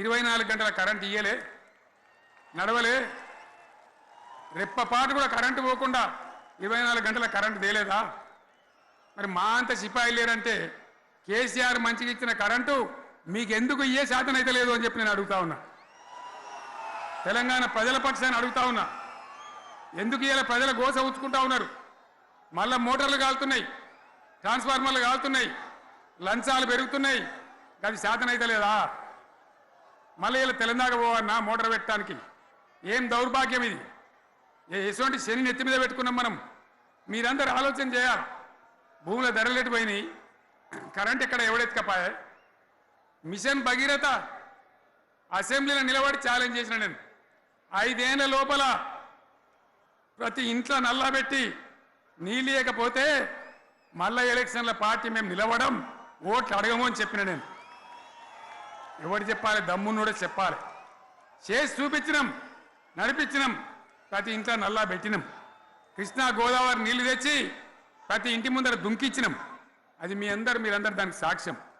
ఇరవై నాలుగు గంటల కరెంట్ ఇయ్యలే నడవలే. రెప్పపాటు కూడా కరెంటు పోకుండా ఇరవై నాలుగు గంటల కరెంటు తేలేదా? మరి మా అంత సిపాయి లేరంటే కేసీఆర్ మంచిగా ఇచ్చిన కరెంటు మీకు ఎందుకు శాతం అయితే లేదు అని చెప్పి నేను అడుగుతా ఉన్నా. తెలంగాణ ప్రజల పక్షాన్ని అడుగుతా ఉన్నా. ఎందుకు ఇలా ప్రజల గోస ఉంచుకుంటా ఉన్నారు? మళ్ళా మోటార్లు కాలుతున్నాయి ట్రాన్స్ఫార్మర్లు కాలుతున్నాయి లంచాలు పెరుగుతున్నాయి. అది శాతం అయితే లేదా? మళ్ళీ ఇలా తెలంగాణ పోవన్నా మోటార్ పెట్టడానికి? ఏం దౌర్భాగ్యం ఇది? ఏ ఎటువంటి శని నెత్తి మీద పెట్టుకున్నాం మనం? మీరందరూ ఆలోచన చేయాలి. భూముల ధరలు ఎటు పోయినాయి? కరెంట్ ఇక్కడ ఎవడెత్తుకపోయా? మిషన్ భగీరథ అసెంబ్లీలో నిలబడి ఛాలెంజ్ చేసిన నేను. ఐదేళ్ళ లోపల ప్రతి ఇంట్లో నల్లబెట్టి నీళ్ళు లేకపోతే మళ్ళా ఎలక్షన్ల పార్టీ మేము నిలవడం ఓట్లు అడగము అని చెప్పిన నేను. ఎవరు చెప్పాలి? దమ్మున్నోడే చెప్పాలి. చేసి చూపించినాం నడిపించినాం ప్రతి ఇంట్లో నల్లా పెట్టినాం. కృష్ణా గోదావరి నీళ్ళు తెచ్చి ప్రతి ఇంటి ముందర దుంకిచ్చినాం. అది మీ అందరు మీరందరు దానికి సాక్ష్యం.